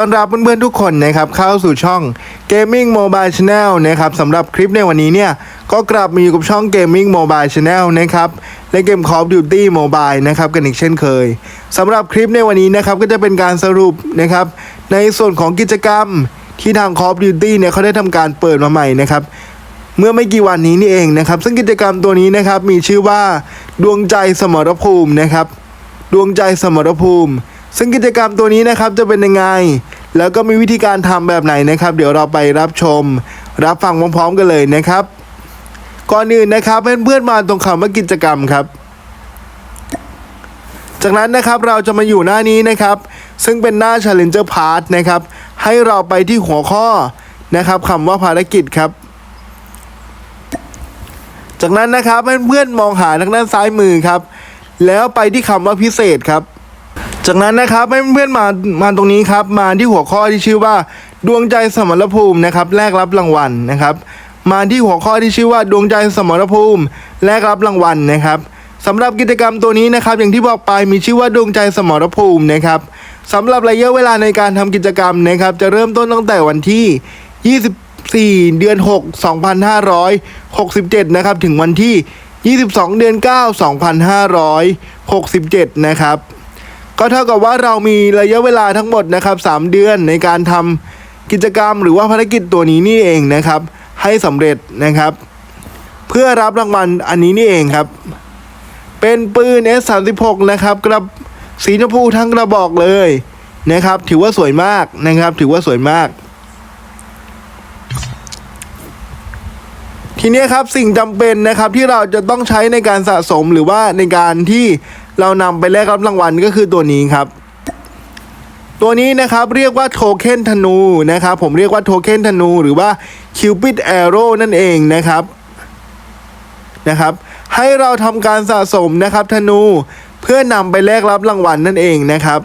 ต้อนรับเพื่อนๆทุกคนนะครับเข้าสู่ช่อง Gaming Mobile Channel นะครับสำหรับคลิปในวันนี้เนี่ย ก็กลับมาอยู่กับช่อง Gaming Mobile Channel นะครับและเกม Call of Duty Mobile นะครับกันอีกเช่นเคยสำหรับคลิปในวันนี้นะครับก็จะเป็นการสรุปนะครับในส่วนของกิจกรรมที่ทาง Call of Duty เนี่ยเขาได้ทำการเปิดมาใหม่นะครับเมื่อไม่กี่วันนี้นี่เองนะครับซึ่งกิจกรรมตัวนี้นะครับมีชื่อว่าดวงใจสมรภูมินะครับดวงใจสมรภูมิ ซึ่งกิจกรรมตัวนี้นะครับจะเป็นยังไง แล้วก็มีวิธีการทำแบบไหนนะครับ เดี๋ยวเราไปรับชม รับฟังพร้อมๆกันเลยนะครับ ก่อนอื่นนะครับเพื่อนๆมาตรงคำว่ากิจกรรมครับ จากนั้นนะครับเราจะมาอยู่หน้านี้นะครับ ซึ่งเป็นหน้า Challenger Part นะครับ ให้เราไปที่หัวข้อนะครับคำว่าภารกิจครับ จากนั้นนะครับเพื่อนๆมองหาทางด้านซ้ายมือครับ แล้วไปที่คำว่าพิเศษครับ จากนั้นนะครับให้เพื่อนๆมามาตรงนี้ครับ มาที่หัวข้อที่ชื่อว่าดวงใจสมรภูมินะครับแลกรับรางวัลนะครับ มาที่หัวข้อที่ชื่อว่าดวงใจสมรภูมิแลกรับรางวัลนะครับสำหรับกิจกรรมตัวนี้นะครับ อย่างที่บอกไปมีชื่อว่าดวงใจสมรภูมินะครับสำหรับระยะเวลาในการทำกิจกรรมนะครับ จะเริ่มต้นตั้งแต่วันที่ 24 เดือน 6 2567 นะครับ ถึงวันที่ 22 เดือน 9 2567 นะครับ ก็เท่ากับว่าเรามีระยะเวลาทั้งหมดนะครับ3เดือนในการทำกิจกรรมหรือว่าภารกิจตัวนี้นี่เองนะครับ ให้สำเร็จนะครับ เพื่อรับรางวัลอันนี้นี่เองครับ เป็นปืน S36 นะครับกระสีชมพูทั้งกระบอกเลยนะครับ ถือว่าสวยมากนะครับ ถือว่าสวยมาก ทีนี้ครับสิ่งจำเป็นนะครับที่เราจะต้องใช้ในการสะสมหรือว่าในการที่ เรานำไปแลกรับรางวัลก็คือตัวนี้ครับ ตัวนี้นะครับเรียกว่าโทเค็นธนูนะครับผมเรียกว่าโทเค็นธนู หรือว่าคิวปิดแอโร่นั่นเองนะครับนะครับ ให้เราทำการสะสมนะครับธนู เพื่อนำไปแลกรับรางวัลนั่นเองนะครับ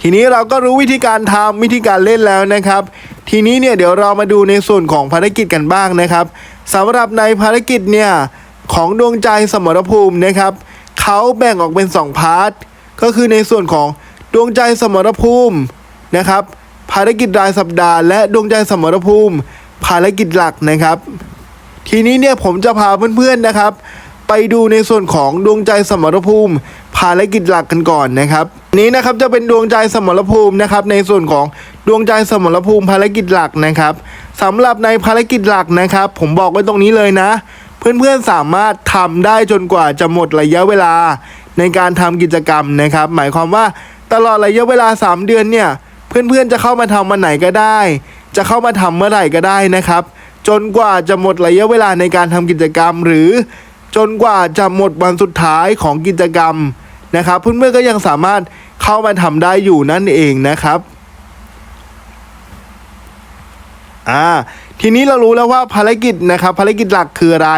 ทีนี้เราก็รู้วิธีการทำวิธีการเล่นแล้วนะครับ ทีนี้เนี่ยเดี๋ยวเรามาดูในส่วนของภารกิจกันบ้างนะครับสำหรับในภารกิจเนี่ย ของดวงใจสมรภูมินะครับเขาแบ่งออกเป็น 2 พาร์ท ก็คือในส่วนของดวงใจสมรภูมินะครับ ภารกิจรายสัปดาห์และดวงใจสมรภูมิ ภารกิจหลักนะครับ ทีนี้เนี่ยผมจะพาเพื่อนๆนะครับ ไปดูในส่วนของดวงใจสมรภูมิ ภารกิจหลักกันก่อนนะครับ นี้นะครับจะเป็นดวงใจสมรภูมินะครับ ในส่วนของดวงใจสมรภูมิภารกิจหลักนะครับสำหรับในภารกิจหลักนะครับ ผมบอกไว้ตรงนี้เลยนะ เพื่อนๆสามารถทำได้จนกว่าจะหมดระยะเวลาในการทำกิจกรรมนะครับ หมายความว่าตลอดระยะเวลา 3 เดือนเนี่ยเพื่อนๆจะเข้ามาทำวันไหนก็ได้ จะเข้ามาทำเมื่อไหร่ก็ได้นะครับ จนกว่าจะหมดระยะเวลาในการทำกิจกรรม หรือจนกว่าจะหมดวันสุดท้ายของกิจกรรมนะครับเพื่อนๆก็ยังสามารถเข้ามาทำได้อยู่นั่นเองนะครับอ่า ทีนี้เรารู้แล้วว่าภารกิจนะครับภารกิจหลักคืออะไร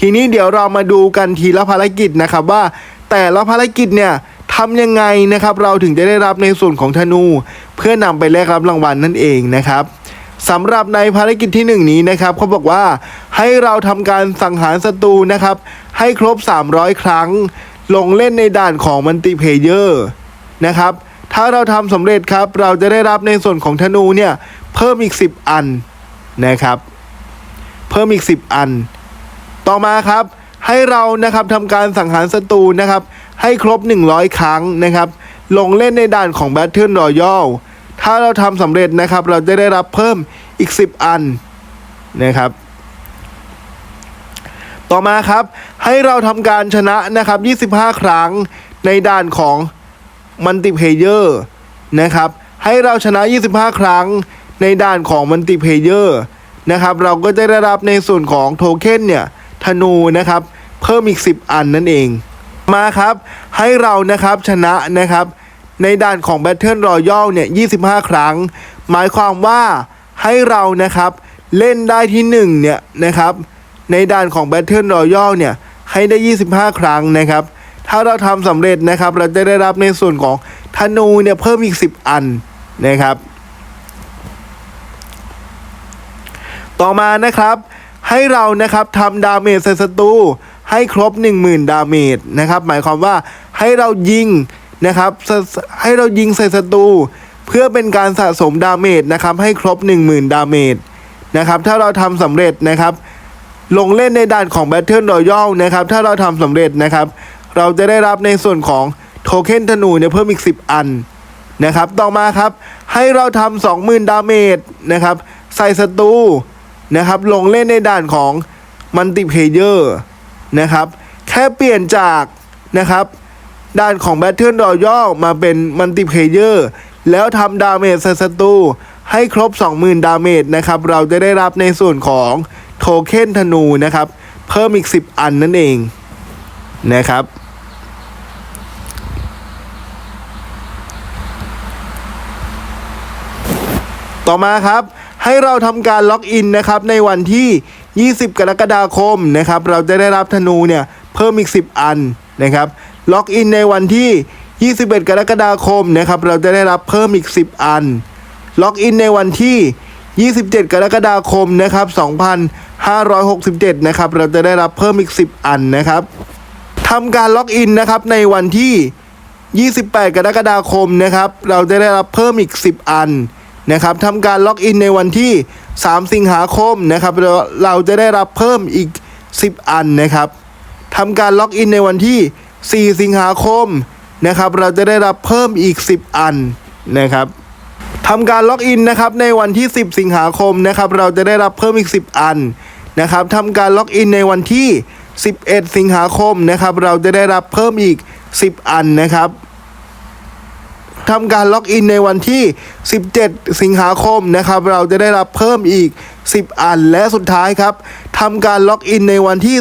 ทีนี้เดี๋ยวเรามาดูกันทีละภารกิจนะครับว่า แต่ละภารกิจเนี่ยทำยังไงนะครับ เราถึงจะได้รับในส่วนของธนู เพื่อนำไปแลกรับรางวัลนั่นเองนะครับสำหรับในภารกิจที่หนึ่งนี้นะครับเขาบอกว่าให้เราทำการสังหารศัตรูนะครับ ให้ครบ 300 ครั้ง ลงเล่นในด่านของมัลติเพเยอร์นะครับ ถ้าเราทำสำเร็จครับ เราจะได้รับในส่วนของธนูเนี่ย เพิ่มอีก 10 อัน นะครับ เพิ่มอีก 10 อัน ต่อมาครับ ให้เรานะครับทำการสังหารศัตรูนะครับ ให้ครบ 100 ครั้งนะครับ ลงเล่นในด่านของ Battle Royale ถ้าเราทำสำเร็จนะครับ เราจะได้รับเพิ่มอีก 10 อันนะครับต่อมาครับให้เราทำการชนะนะครับ 25 ครั้งในด่านของมัลติเพเยอร์นะครับ ให้เราชนะ 25 ครั้ง ในด่านของมัลติเพเยอร์นะครับ เราก็จะได้รับในส่วนของโทเค็นเนี่ยธนูนะครับ เพิ่มอีก 10 อันนั่นเอง มาครับ ให้เรานะครับชนะนะครับ ในด่านของ Battle Royale เนี่ย25 ครั้ง หมายความว่าให้เรานะครับเล่นได้ที่1เนี่ยนะครับ ในด่านของ Battle Royale เนี่ยให้ได้ 25 ครั้งนะครับ ถ้าเราทำสำเร็จนะครับ เราจะได้รับในส่วนของธนูเนี่ยเพิ่มอีก 10 อันนะครับ ต่อมานะครับ ให้เรานะครับทำดาเมจใส่ศัตรูให้ครบ 10,000 ดาเมจนะครับ หมายความว่าให้เรายิงนะครับให้เรายิงใส่ศัตรูเพื่อเป็นการสะสมดาเมจนะครับ ให้ครบ 10,000 ดาเมจนะครับ ถ้าเราทำสำเร็จนะครับ ลงเล่นในด่านของ Battle Royale นะครับ ถ้าเราทำสำเร็จนะครับ เราจะได้รับในส่วนของโทเค็นธนูเนี่ยเพิ่มอีก 10 อันนะครับ ต่อมาครับ ให้เราทำ20,000 ดาเมจนะครับ ใส่ศัตรู นะครับ ลงเล่นในด่านของมัลติเพเยอร์นะครับ แค่เปลี่ยนจากนะครับ ด่านของ Battle Royale มาเป็นมัลติเพเยอร์แล้วทำดาเมจใส่ศัตรูให้ครบ 20,000 ดาเมจนะครับ เราจะได้รับในส่วนของโทเค็นธนูนะครับ เพิ่มอีก 10 อันนั่นเองนะครับ ต่อมาครับ ให้เราทำการล็อกอินนะครับในวันที่ 20 กรกฎาคมนะครับเราจะได้รับธนูเนี่ยเพิ่มอีก 10 อันนะครับล็อกอินในวันที่ 21 กรกฎาคมนะครับเราจะได้รับเพิ่มอีก 10 อัน ล็อกอินในวันที่ 27 กรกฎาคมนะครับ2567นะครับเราจะได้รับเพิ่มอีก 10 อันนะครับทำการล็อกอินนะครับในวันที่ 28 กรกฎาคมนะครับเราจะได้รับเพิ่มอีก 10 อัน นะครับทำการล็อกอินในวันที่ 3 สิงหาคมนะครับเราเราจะได้รับเพิ่มอีก 10 อันนะครับทำการล็อกอินในวันที่ 4 สิงหาคมนะครับเราจะได้รับเพิ่มอีก 10 อันนะครับทำการล็อกอินนะครับในวันที่ 10 สิงหาคมนะครับเราจะได้รับเพิ่มอีก 10 อันนะครับทำการล็อกอินในวันที่ 11 สิงหาคมนะครับเราจะได้รับเพิ่มอีก 10 อันนะครับ ทำการล็อกอินในวันที่ 17 สิงหาคมนะครับเราจะได้รับเพิ่มอีก 10 อันและสุดท้ายครับทำการล็อกอินในวันที่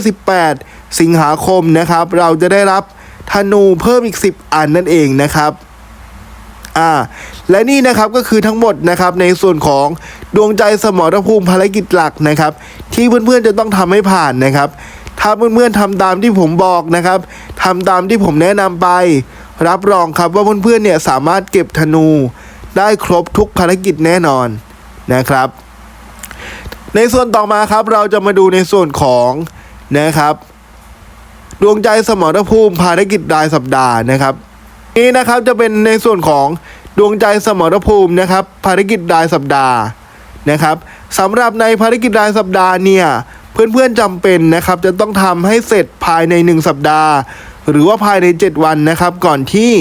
18 สิงหาคมนะครับ เราจะได้รับธนูเพิ่มอีก 10 อันนั่นเองนะครับอ่าและนี่นะครับก็คือทั้งหมดนะครับในส่วนของดวงใจสมรภูมิภารกิจหลักนะครับ ที่เพื่อนๆจะต้องทำให้ผ่านนะครับ ถ้าเพื่อนๆทำตามที่ผมบอกนะครับทำตามที่ผมแนะนำไป รับรองครับว่าเพื่อนๆเนี่ยสามารถเก็บธนูได้ครบทุกภารกิจแน่นอนนะครับ ในส่วนต่อมาครับเราจะมาดูในส่วนของนะครับ ดวงใจสมรภูมิภารกิจรายสัปดาห์นะครับ นี้นะครับจะเป็นในส่วนของดวงใจสมรภูมินะครับ ภารกิจรายสัปดาห์นะครับสำหรับในภารกิจรายสัปดาห์เนี่ยเพื่อนๆจำเป็นนะครับ จะต้องทำให้เสร็จภายใน 1 สัปดาห์ หรือว่าภายใน 7 วันนะครับ ก่อนที่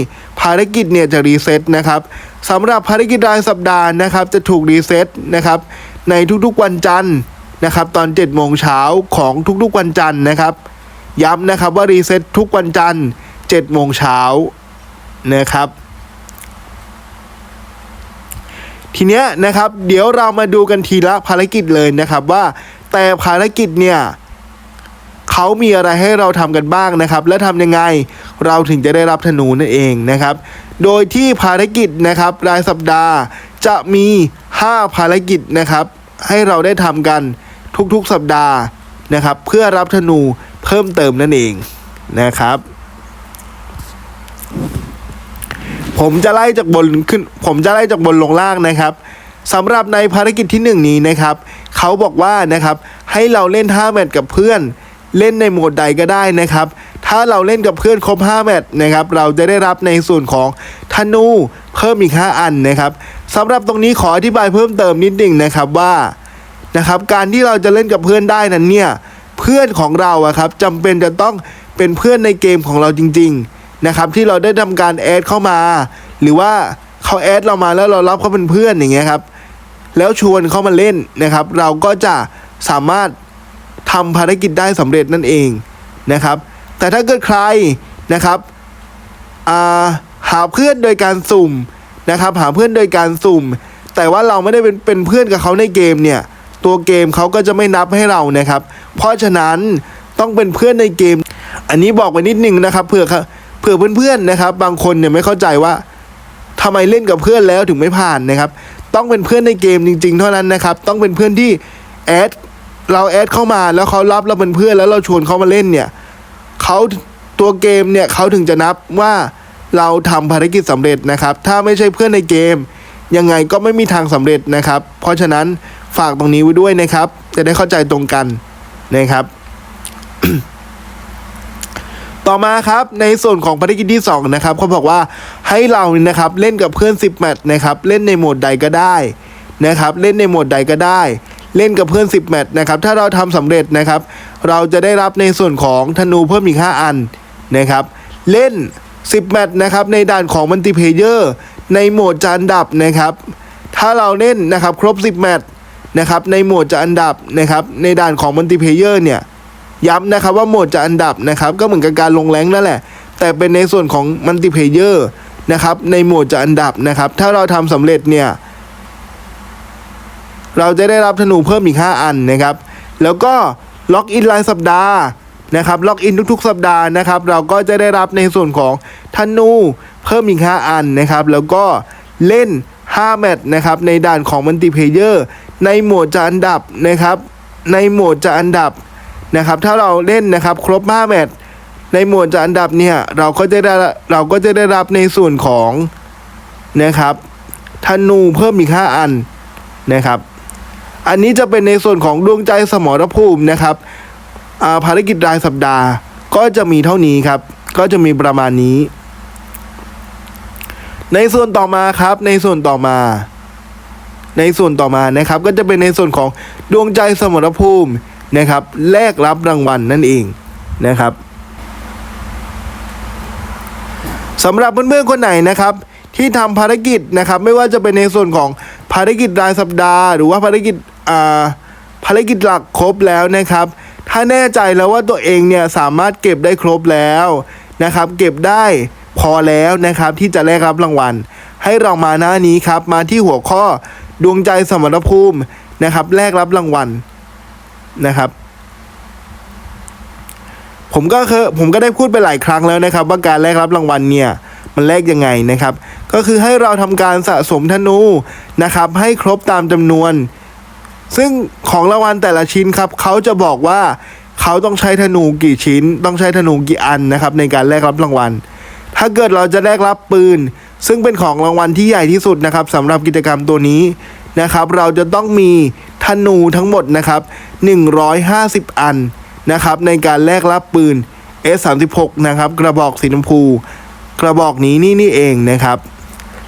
ภารกิจเนี่ยจะรีเซ็ตนะครับสำหรับภารกิจรายสัปดาห์นะครับ จะถูกรีเซ็ตนะครับ ในทุกๆวันจันทร์นะครับ ตอน7โมงเช้าของทุกๆวันจันทร์นะครับ ย้ำนะครับว่ารีเซ็ตทุกวันจันทร์7โมงเช้านะครับทีเนี้ยนะครับเดี๋ยวเรามาดูกันทีละภารกิจเลยนะครับว่าแต่ภารกิจเนี่ย เขามีอะไรให้เราทำกันบ้างนะครับ และทำยังไงเราถึงจะได้รับธนูนั่นเองนะครับ โดยที่ภารกิจนะครับรายสัปดาห์จะมี 5 ภารกิจนะครับ ให้เราได้ทำกันทุกๆสัปดาห์นะครับ เพื่อรับธนูเพิ่มเติมนั่นเองนะครับผมจะไล่จากบนขึ้น ผมจะไล่จากบนลงล่างนะครับสำหรับในภารกิจที่หนึ่งนี้นะครับ เขาบอกว่านะครับ ให้เราเล่น5แมตช์กับเพื่อน เล่นในโหมดใดก็ได้นะครับ ถ้าเราเล่นกับเพื่อนครบ 5 แมตช์นะครับ เราจะได้รับในส่วนของธนูเพิ่มอีก 5 อันนะครับสำหรับตรงนี้ขออธิบายเพิ่มเติมนิดหนึ่งนะครับว่านะครับการที่เราจะเล่นกับเพื่อนได้นั้นเนี่ยเพื่อนของเราอะครับจำเป็นจะต้องเป็นเพื่อนในเกมของเราจริง ๆนะครับ ที่เราได้ทำการแอดเข้ามา หรือว่าเขาแอดเรามาแล้วเรารับเขาเป็นเพื่อนอย่างเงี้ยครับแล้วชวนเขามาเล่นนะครับ เราก็จะสามารถ ทำภารกิจได้สำเร็จนั่นเองนะครับ แต่ถ้าเกิดใครนะครับหาเพื่อนโดยการสุ่มนะครับ หาเพื่อนโดยการสุ่ม แต่ว่าเราไม่ได้เป็นเป็นเพื่อนกับเขาในเกมเนี่ย ตัวเกมเขาก็จะไม่นับให้เรานะครับ เพราะฉะนั้นต้องเป็นเพื่อนในเกม อันนี้บอกไว้นิดนึงนะครับเผื่อเผื่อเพื่อนๆนะครับ บางคนเนี่ยไม่เข้าใจว่าทำไมเล่นกับเพื่อนแล้วถึงไม่ผ่านนะครับ ต้องเป็นเพื่อนในเกมจริง ๆ เท่านั้นนะครับ ต้องเป็นเพื่อนที่แอด เราแอดเข้ามาแล้วเขารับเราเป็นเพื่อนแล้วเราชวนเขามาเล่นเนี่ยเขาตัวเกมเนี่ยเขาถึงจะนับว่าเราทำภารกิจสำเร็จนะครับ ถ้าไม่ใช่เพื่อนในเกม ยังไงก็ไม่มีทางสำเร็จนะครับ เพราะฉะนั้นฝากตรงนี้ไว้ด้วยนะครับ จะได้เข้าใจตรงกันนะครับ ต่อมาครับในส่วนของภารกิจที่ 2 นะครับเขาบอกว่าให้เราเนี่ยนะครับเล่นกับเพื่อน 10แมตช์นะครับ เล่นในโหมดใดก็ได้นะครับ เล่นในโหมดใดก็ได้ เล่นกับเพื่อน 10 แมตช์นะครับ ถ้าเราทำสำเร็จนะครับ เราจะได้รับในส่วนของธนูเพิ่มอีก 5 อันนะครับ เล่น 10 แมตช์นะครับในด่านของมัลติเพเยอร์ในโหมดจานดับนะครับ ถ้าเราเล่นนะครับครบ 10 แมตช์นะครับในโหมดจะอันดับนะครับในด่านของมัลติเพเยอร์เนี่ยย้ำนะครับว่าโหมดจะอันดับนะครับก็เหมือนกับการลงแรงนั่นแหละ แต่เป็นในส่วนของมัลติเพเยอร์นะครับในโหมดจะอันดับนะครับถ้าเราทำสำเร็จเนี่ย เราจะได้รับธนูเพิ่มอีก 5 อันนะครับ แล้วก็ล็อกอินรายสัปดาห์นะครับล็อกอินทุกๆ สัปดาห์นะครับ เราก็จะได้รับในส่วนของธนูเพิ่มอีก 5 อันนะครับ แล้วก็เล่น 5 แมตช์นะครับในด่านของมัลติเพเยอร์ในโหมดจะอันดับนะครับ ในโหมดจะอันดับนะครับ ถ้าเราเล่นนะครับครบ 5 แมตช์ในหมวดจะอันดับเนี่ยเราก็จะได้เราก็จะได้รับในส่วนของนะครับธนูเพิ่มอีก 5 อันนะครับ อันนี้จะเป็นในส่วนของดวงใจสมรภูมินะครับภารกิจรายสัปดาห์ก็จะมีเท่านี้ครับ ก็จะมีประมาณนี้ ในส่วนต่อมาครับ ในส่วนต่อมา ในส่วนต่อมานะครับ ก็จะเป็นในส่วนของดวงใจสมรภูมินะครับ แลกรับรางวัลนั่นเองนะครับสำหรับเพื่อนๆคนไหนนะครับ ที่ทำภารกิจนะครับ ไม่ว่าจะเป็นในส่วนของภารกิจรายสัปดาห์ หรือว่าภารกิจ ภารกิจหลักครบแล้วนะครับ ถ้าแน่ใจแล้วว่าตัวเองเนี่ยสามารถเก็บได้ครบแล้วนะครับ เก็บได้พอแล้วนะครับที่จะแลกรับรางวัล ให้เรามาหน้านี้ครับมาที่หัวข้อดวงใจสมรภูมินะครับ แลกรับรางวัลนะครับ ผมก็เคยผมก็ได้พูดไปหลายครั้งแล้วนะครับ ว่าการแลกรับรางวัลเนี่ยมันแลกยังไงนะครับ ก็คือให้เราทำการสะสมธนูนะครับ ให้ครบตามจำนวน ซึ่งของรางวัลแต่ละชิ้นครับเขาจะบอกว่าเขาต้องใช้ธนูกี่ชิ้น ต้องใช้ธนูกี่อันนะครับในการแลกรับรางวัล ถ้าเกิดเราจะแลกรับปืน ซึ่งเป็นของรางวัลที่ใหญ่ที่สุดนะครับสำหรับกิจกรรมตัวนี้นะครับเราจะต้องมีธนูทั้งหมดนะครับ 150 อันนะครับในการแลกรับปืน S36 นะครับกระบอกสีชมพู กระบอกนี้นี่นี่เองนะครับ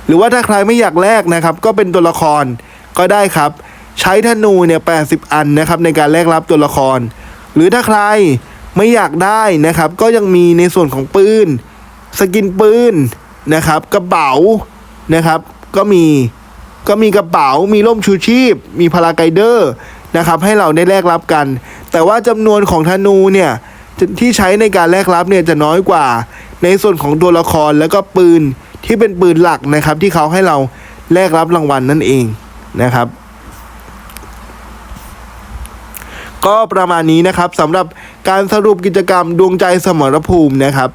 หรือว่าถ้าใครไม่อยากแลกนะครับ ก็เป็นตัวละครก็ได้ครับ ใช้ธนูเนี่ย80อันนะครับในการแลกรับตัวละคร หรือถ้าใครไม่อยากได้นะครับ ก็ยังมีในส่วนของปืน สกินปืนนะครับ กระเป๋านะครับ ก็มีก็มีกระเป๋ามีร่มชูชีพ มีพาราไกเดอร์นะครับให้เราได้แลกรับกัน แต่ว่าจำนวนของธนูเนี่ยที่ใช้ในการแลกรับเนี่ยจะน้อยกว่า ในส่วนของตัวละครแล้วก็ปืนที่เป็นปืนหลักนะครับ ที่เขาให้เราแลกรับรางวัลนั่นเองนะครับ ก็ประมาณนี้นะครับสำหรับการสรุปกิจกรรมดวงใจสมรภูมินะครับ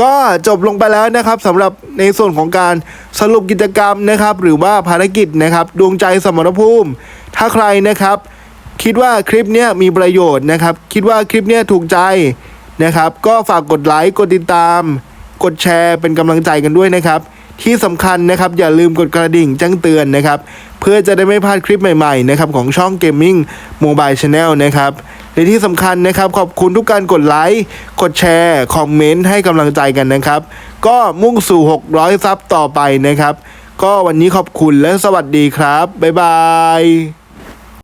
ก็จบลงไปแล้วนะครับสำหรับในส่วนของการสรุปกิจกรรมนะครับ หรือว่าภารกิจนะครับ ดวงใจสมรภูมิ ถ้าใครนะครับ คิดว่าคลิปเนี้ยมีประโยชน์นะครับ คิดว่าคลิปเนี้ยถูกใจนะครับ ก็ฝากกดไลค์กดติดตาม กดแชร์เป็นกำลังใจกันด้วยนะครับ ที่สำคัญนะครับอย่าลืมกดกระดิ่งแจ้งเตือนนะครับเพื่อจะได้ไม่พลาดคลิปใหม่ๆนะครับของช่อง Gaming Mobile Channel นะครับและที่สำคัญนะครับขอบคุณทุกการกดไลค์กดแชร์คอมเมนต์ให้กำลังใจกันนะครับ ก็มุ่งสู่ 600 ซับต่อไปนะครับ ก็วันนี้ขอบคุณและสวัสดีครับ บ๊ายบาย